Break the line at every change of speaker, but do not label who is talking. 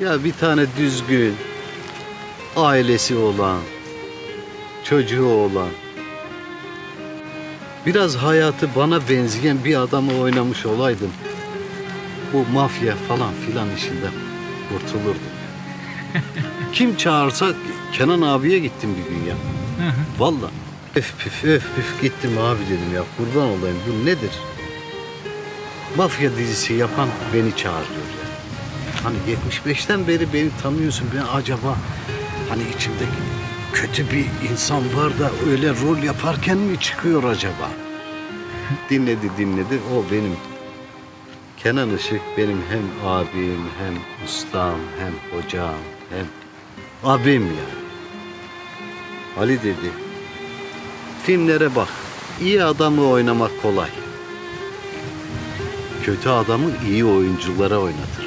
Ya bir tane düzgün, ailesi olan, çocuğu olan, biraz hayatı bana benzeyen bir adamı oynamış olaydım. Bu mafya falan filan işinden kurtulurdum. Kim çağırsa Kenan abiye gittim bir gün ya. Vallahi. Öf püf öf püf gittim abi dedim ya kurban olayım bu nedir? Mafya dizisi yapan beni çağırıyor ya. Hani 75'ten beri beni tanıyorsun ben acaba hani içimde kötü bir insan var da öyle rol yaparken mi çıkıyor acaba? dinledi dinledi o benim. Kenan Işık benim hem abim hem ustam hem hocam hem abim yani. Ali dedi. Filmlere bak. İyi adamı oynamak kolay. Kötü adamı iyi oyunculara oynatır.